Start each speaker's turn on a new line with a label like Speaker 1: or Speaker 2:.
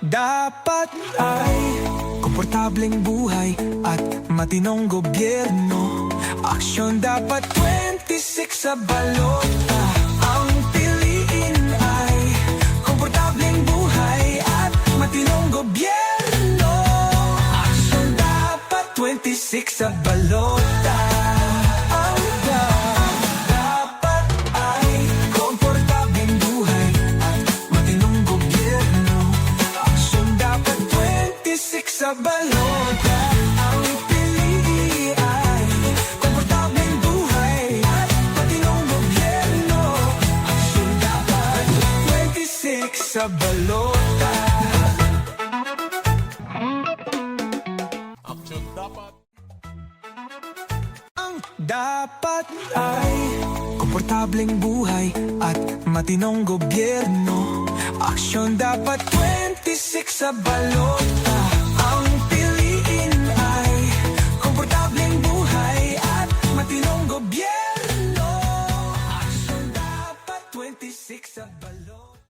Speaker 1: dapat ay komportableng buhay at matinong gobyerno. Aksyon dapat 26 sa balota. Ang piliin ay komportableng buhay at matinong gobyerno. Aksyon dapat 26 sa balota. 26 sa balota. Ang piliin ay komportableng buhay at matinong gobyerno. Aksyon dapat 26 sa balota.
Speaker 2: Aksyon dapat
Speaker 1: Ang dapat ay komportableng buhay at matinong gobyerno. Aksyon dapat 26 sa balota. Siksik sa balon.